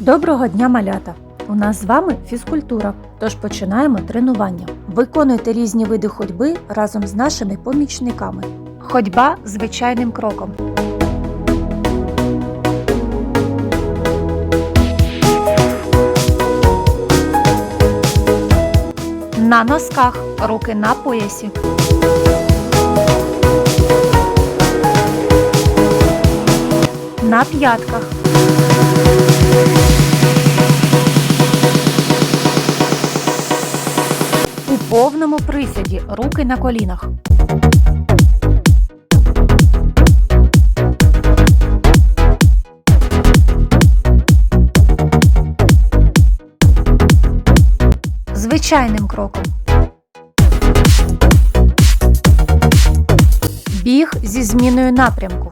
Доброго дня, малята! У нас з вами фізкультура, тож починаємо тренування. Виконуйте різні види ходьби разом з нашими помічниками. Ходьба звичайним кроком. На носках, руки на поясі. На п'ятках. У повному присіді руки на колінах. Звичайним кроком. Біг зі зміною напрямку.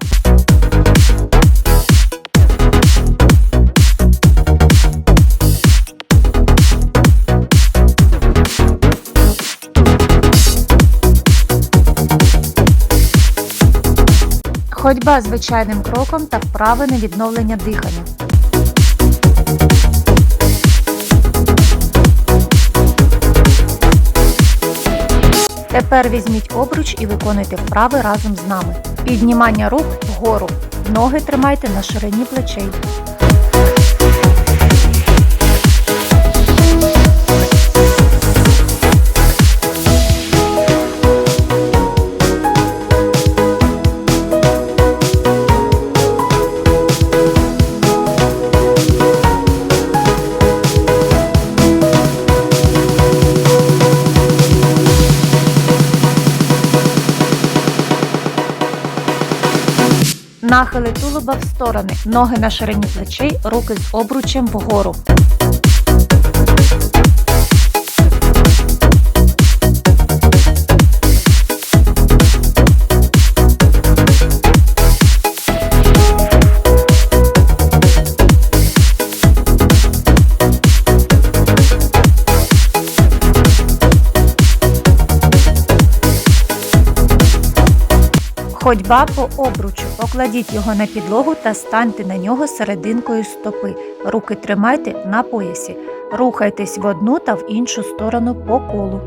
Ходьба звичайним кроком та вправи на відновлення дихання. Тепер візьміть обруч і виконуйте вправи разом з нами. Піднімання рук вгору. Ноги тримайте на ширині плечей. Нахили тулуба в сторони, ноги на ширині плечей, руки з обручем вгору. Ходьба по обручу. Покладіть його на підлогу та станьте на нього серединкою стопи. Руки тримайте на поясі. Рухайтесь в одну та в іншу сторону по колу.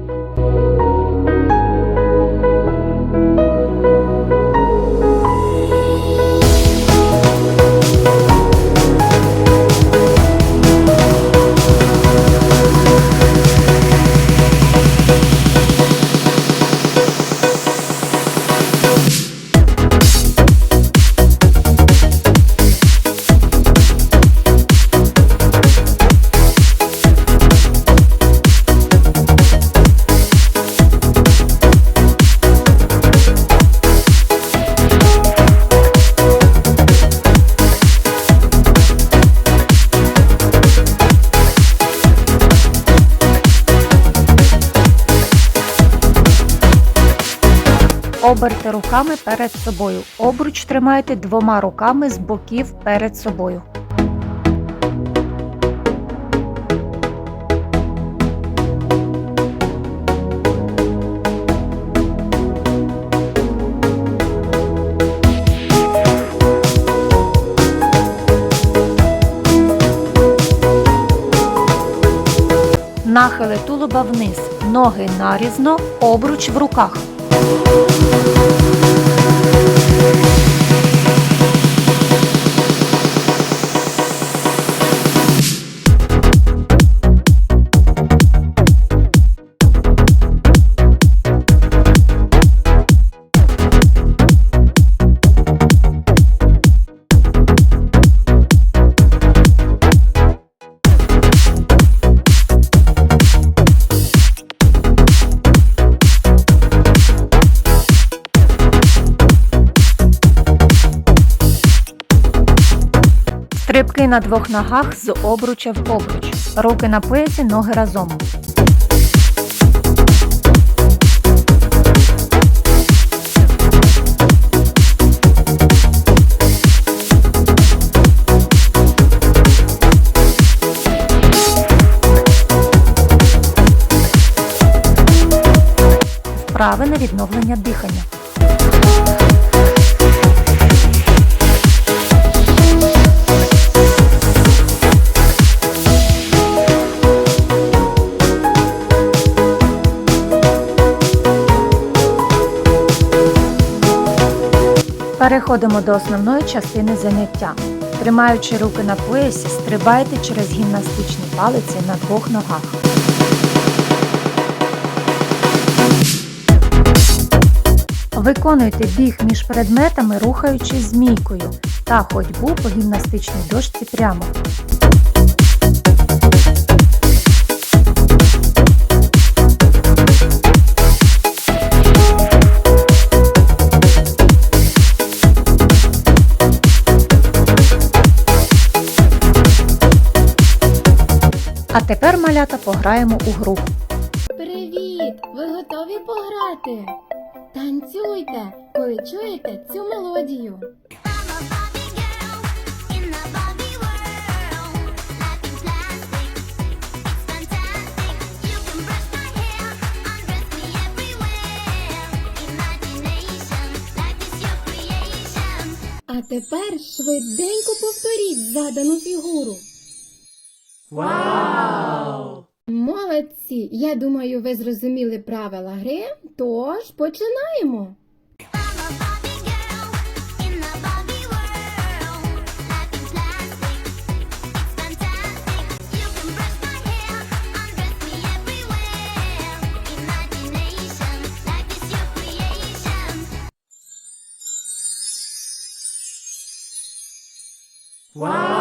Оберте руками перед собою. Обруч тримайте двома руками з боків перед собою. Нахили тулуба вниз, ноги нарізно, обруч в руках. Música на двох ногах з обруча в обруч. Руки на поясі, ноги разом. Вправи на відновлення дихання. Переходимо до основної частини заняття. Тримаючи руки на поясі, стрибайте через гімнастичні палиці на двох ногах. Виконуйте біг між предметами, рухаючись змійкою та ходьбу по гімнастичній дошці прямо. А тепер малята пограємо у гру. Привіт! Ви готові пограти? Танцюйте, коли чуєте цю мелодію. А тепер швиденько повторіть задану фігуру. Вау! Молодці! Я думаю, ви зрозуміли правила гри, тож починаємо! Wow!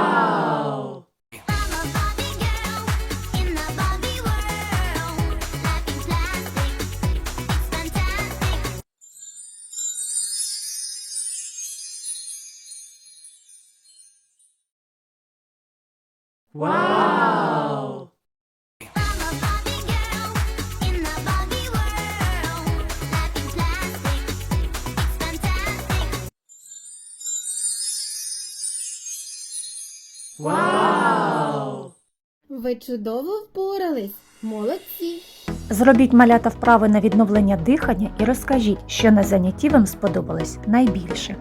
Wow! Вау! Ви чудово впорались, молодці! Зробіть малята вправи на відновлення дихання і розкажіть, що на занятті вам сподобалось найбільше.